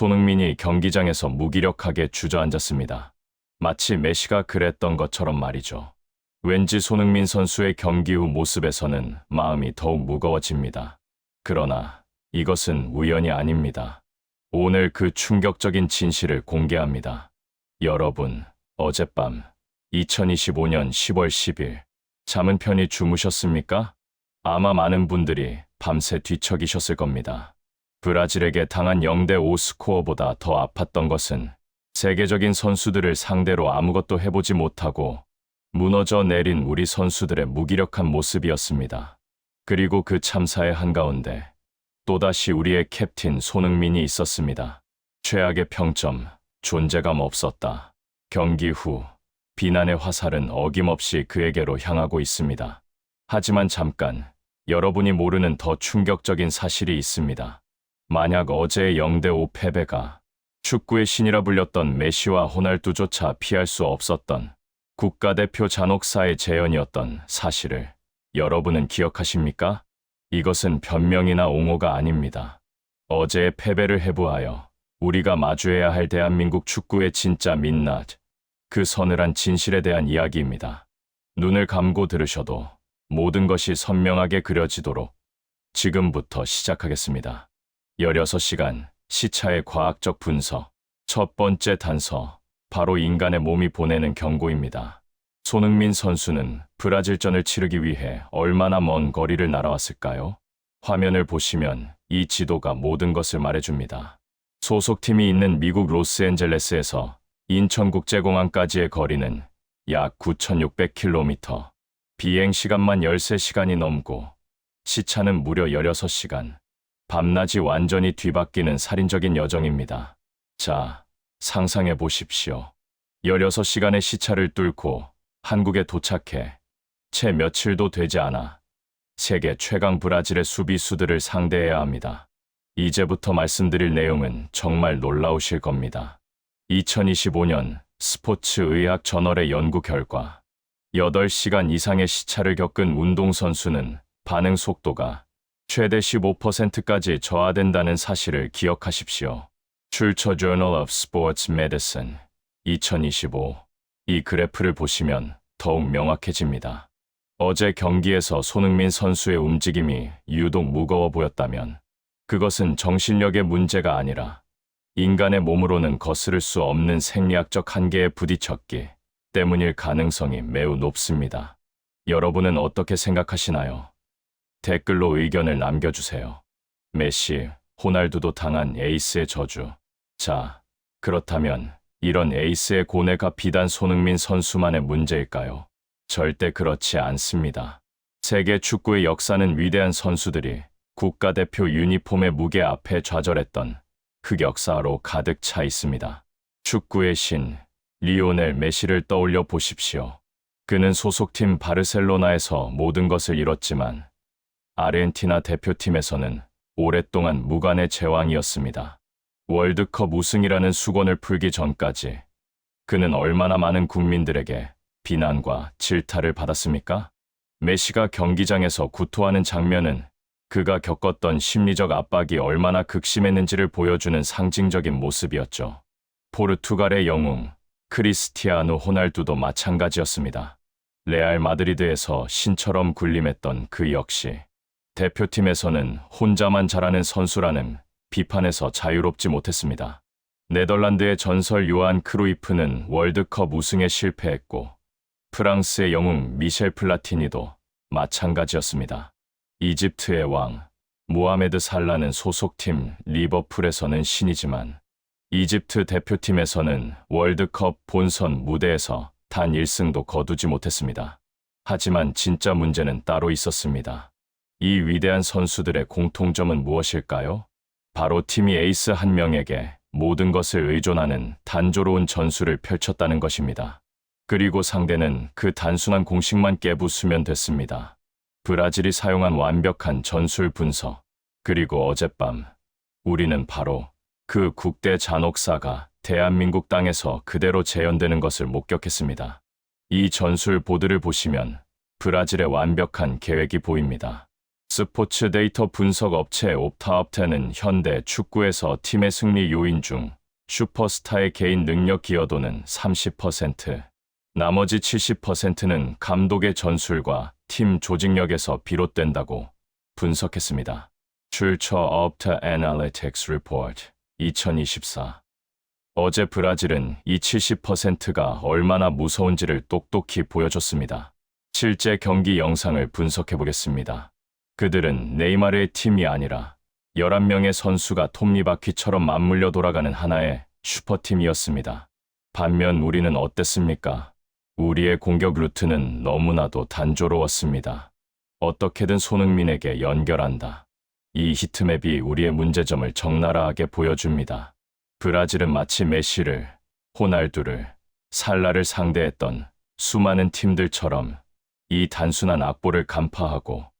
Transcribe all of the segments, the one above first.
손흥민이 경기장에서 무기력하게 주저앉았습니다. 마치 메시가 그랬던 것처럼 말이죠. 왠지 손흥민 선수의 경기 후 모습에서는 마음이 더욱 무거워집니다. 그러나 이것은 우연이 아닙니다. 오늘 그 충격적인 진실을 공개합니다. 여러분, 어젯밤 2025년 10월 10일 잠은 편히 주무셨습니까? 아마 많은 분들이 밤새 뒤척이셨을 겁니다. 브라질에게 당한 0대 5 스코어보다 더 아팠던 것은 세계적인 선수들을 상대로 아무것도 해보지 못하고 무너져 내린 우리 선수들의 무기력한 모습이었습니다. 그리고 그 참사의 한가운데 또다시 우리의 캡틴 손흥민이 있었습니다. 최악의 평점, 존재감 없었다. 경기 후 비난의 화살은 어김없이 그에게로 향하고 있습니다. 하지만 잠깐 여러분이 모르는 더 충격적인 사실이 있습니다. 만약 어제의 0대5 패배가 축구의 신이라 불렸던 메시와 호날두조차 피할 수 없었던 국가대표 잔혹사의 재현이었던 사실을 여러분은 기억하십니까? 이것은 변명이나 옹호가 아닙니다. 어제의 패배를 해부하여 우리가 마주해야 할 대한민국 축구의 진짜 민낯, 그 서늘한 진실에 대한 이야기입니다. 눈을 감고 들으셔도 모든 것이 선명하게 그려지도록 지금부터 시작하겠습니다. 16시간 시차의 과학적 분석. 첫 번째 단서. 바로 인간의 몸이 보내는 경고입니다. 손흥민 선수는 브라질전을 치르기 위해 얼마나 먼 거리를 날아왔을까요? 화면을 보시면 이 지도가 모든 것을 말해줍니다. 소속팀이 있는 미국 로스앤젤레스에서 인천국제공항까지의 거리는 약 9,600km. 비행 시간만 13시간이 넘고 시차는 무려 16시간. 밤낮이 완전히 뒤바뀌는 살인적인 여정입니다. 자, 상상해 보십시오. 16시간의 시차를 뚫고 한국에 도착해 채 며칠도 되지 않아 세계 최강 브라질의 수비수들을 상대해야 합니다. 이제부터 말씀드릴 내용은 정말 놀라우실 겁니다. 2025년 스포츠 의학 저널의 연구 결과 8시간 이상의 시차를 겪은 운동선수는 반응 속도가 최대 15%까지 저하된다는 사실을 기억하십시오. 출처 Journal of Sports Medicine 2025. 이 그래프를 보시면 더욱 명확해집니다. 어제 경기에서 손흥민 선수의 움직임이 유독 무거워 보였다면 그것은 정신력의 문제가 아니라 인간의 몸으로는 거스를 수 없는 생리학적 한계에 부딪혔기 때문일 가능성이 매우 높습니다. 여러분은 어떻게 생각하시나요? 댓글로 의견을 남겨주세요. 메시, 호날두도 당한 에이스의 저주. 자, 그렇다면 이런 에이스의 고뇌가 비단 손흥민 선수만의 문제일까요? 절대 그렇지 않습니다. 세계 축구의 역사는 위대한 선수들이 국가대표 유니폼의 무게 앞에 좌절했던 흑역사로 가득 차 있습니다. 축구의 신, 리오넬 메시를 떠올려 보십시오. 그는 소속팀 바르셀로나에서 모든 것을 잃었지만 아르헨티나 대표팀에서는 오랫동안 무관의 제왕이었습니다. 월드컵 우승이라는 수건을 풀기 전까지 그는 얼마나 많은 국민들에게 비난과 질타를 받았습니까? 메시가 경기장에서 구토하는 장면은 그가 겪었던 심리적 압박이 얼마나 극심했는지를 보여주는 상징적인 모습이었죠. 포르투갈의 영웅 크리스티아노 호날두도 마찬가지였습니다. 레알 마드리드에서 신처럼 군림했던 그 역시 대표팀에서는 혼자만 잘하는 선수라는 비판에서 자유롭지 못했습니다. 네덜란드의 전설 요한 크루이프는 월드컵 우승에 실패했고 프랑스의 영웅 미셸 플라티니도 마찬가지였습니다. 이집트의 왕 모하메드 살라는 소속팀 리버풀에서는 신이지만 이집트 대표팀에서는 월드컵 본선 무대에서 단 1승도 거두지 못했습니다. 하지만 진짜 문제는 따로 있었습니다. 이 위대한 선수들의 공통점은 무엇일까요? 바로 팀이 에이스 한 명에게 모든 것을 의존하는 단조로운 전술을 펼쳤다는 것입니다. 그리고 상대는 그 단순한 공식만 깨부수면 됐습니다. 브라질이 사용한 완벽한 전술 분석. 그리고 어젯밤 우리는 바로 그 국대 잔혹사가 대한민국 땅에서 그대로 재현되는 것을 목격했습니다. 이 전술 보드를 보시면 브라질의 완벽한 계획이 보입니다. 스포츠 데이터 분석 업체 옵타업테는 현대 축구에서 팀의 승리 요인 중 슈퍼스타의 개인 능력 기여도는 30%, 나머지 70%는 감독의 전술과 팀 조직력에서 비롯된다고 분석했습니다. 출처 업타 애널리틱스 리포트 2024 어제 브라질은 이 70%가 얼마나 무서운지를 똑똑히 보여줬습니다. 실제 경기 영상을 분석해 보겠습니다. 그들은 네이마르의 팀이 아니라 11명의 선수가 톱니바퀴처럼 맞물려 돌아가는 하나의 슈퍼팀이었습니다. 반면 우리는 어땠습니까? 우리의 공격 루트는 너무나도 단조로웠습니다. 어떻게든 손흥민에게 연결한다. 이 히트맵이 우리의 문제점을 적나라하게 보여줍니다. 브라질은 마치 메시를, 호날두를, 살라를 상대했던 수많은 팀들처럼 이 단순한 악보를 간파하고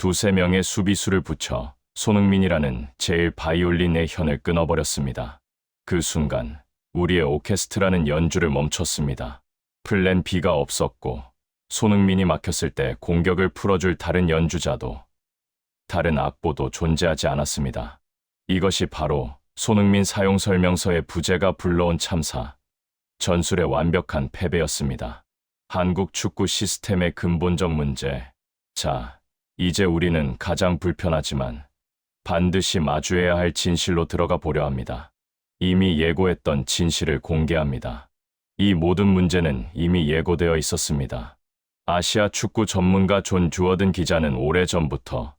두세 명의 수비수를 붙여 손흥민이라는 제일 바이올린의 현을 끊어버렸습니다. 그 순간 우리의 오케스트라는 연주를 멈췄습니다. 플랜 B가 없었고 손흥민이 막혔을 때 공격을 풀어줄 다른 연주자도 다른 악보도 존재하지 않았습니다. 이것이 바로 손흥민 사용 설명서의 부재가 불러온 참사, 전술의 완벽한 패배였습니다. 한국 축구 시스템의 근본적 문제. 자, 이제 우리는 가장 불편하지만 반드시 마주해야 할 진실로 들어가 보려 합니다. 이미 예고했던 진실을 공개합니다. 이 모든 문제는 이미 예고되어 있었습니다. 아시아 축구 전문가 존 주어든 기자는 오래전부터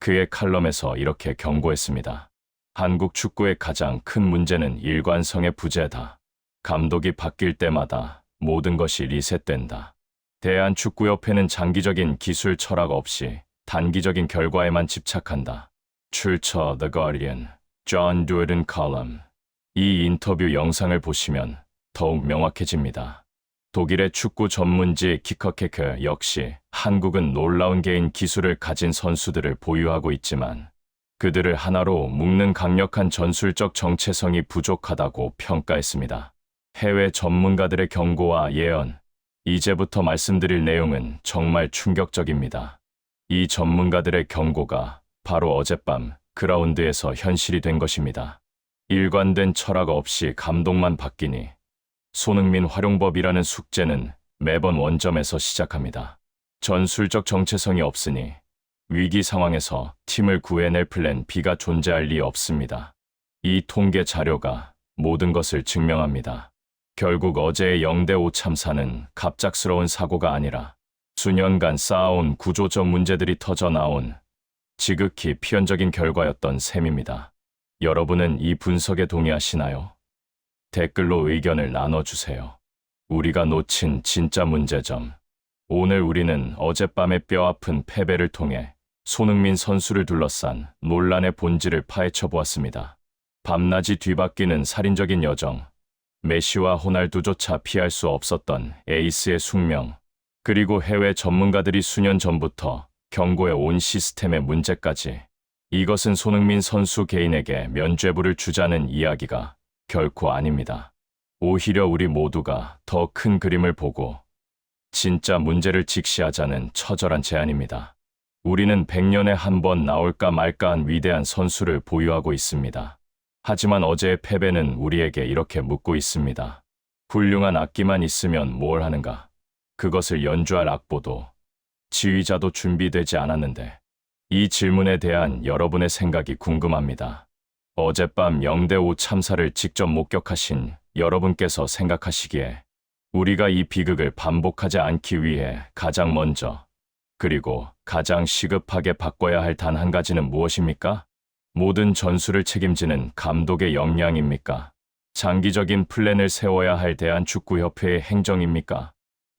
그의 칼럼에서 이렇게 경고했습니다. 한국 축구의 가장 큰 문제는 일관성의 부재다. 감독이 바뀔 때마다 모든 것이 리셋된다. 대한축구협회는 장기적인 기술 철학 없이 단기적인 결과에만 집착한다. 출처 The Guardian, John Dewden Column. 이 인터뷰 영상을 보시면 더욱 명확해집니다. 독일의 축구 전문지 키커케크 역시 한국은 놀라운 개인 기술을 가진 선수들을 보유하고 있지만 그들을 하나로 묶는 강력한 전술적 정체성이 부족하다고 평가했습니다. 해외 전문가들의 경고와 예언, 이제부터 말씀드릴 내용은 정말 충격적입니다. 이 전문가들의 경고가 바로 어젯밤 그라운드에서 현실이 된 것입니다. 일관된 철학 없이 감독만 바뀌니 손흥민 활용법이라는 숙제는 매번 원점에서 시작합니다. 전술적 정체성이 없으니 위기 상황에서 팀을 구해낼 플랜 B가 존재할 리 없습니다. 이 통계 자료가 모든 것을 증명합니다. 결국 어제의 0대5 참사는 갑작스러운 사고가 아니라 수년간 쌓아온 구조적 문제들이 터져 나온 지극히 필연적인 결과였던 셈입니다. 여러분은 이 분석에 동의하시나요? 댓글로 의견을 나눠주세요. 우리가 놓친 진짜 문제점. 오늘 우리는 어젯밤의 뼈아픈 패배를 통해 손흥민 선수를 둘러싼 논란의 본질을 파헤쳐 보았습니다. 밤낮이 뒤바뀌는 살인적인 여정, 메시와 호날두조차 피할 수 없었던 에이스의 숙명, 그리고 해외 전문가들이 수년 전부터 경고해 온 시스템의 문제까지 이것은 손흥민 선수 개인에게 면죄부를 주자는 이야기가 결코 아닙니다. 오히려 우리 모두가 더 큰 그림을 보고 진짜 문제를 직시하자는 처절한 제안입니다. 우리는 100년에 한 번 나올까 말까한 위대한 선수를 보유하고 있습니다. 하지만 어제의 패배는 우리에게 이렇게 묻고 있습니다. 훌륭한 악기만 있으면 뭘 하는가? 그것을 연주할 악보도 지휘자도 준비되지 않았는데 이 질문에 대한 여러분의 생각이 궁금합니다. 어젯밤 0대5 참사를 직접 목격하신 여러분께서 생각하시기에 우리가 이 비극을 반복하지 않기 위해 가장 먼저 그리고 가장 시급하게 바꿔야 할 단 한 가지는 무엇입니까? 모든 전술을 책임지는 감독의 역량입니까? 장기적인 플랜을 세워야 할 대한축구협회의 행정입니까?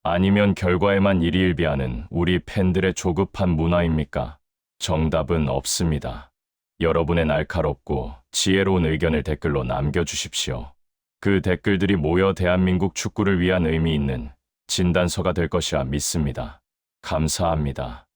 아니면 결과에만 일희일비하는 우리 팬들의 조급한 문화입니까? 정답은 없습니다. 여러분의 날카롭고 지혜로운 의견을 댓글로 남겨주십시오. 그 댓글들이 모여 대한민국 축구를 위한 의미 있는 진단서가 될 것이라 믿습니다. 감사합니다.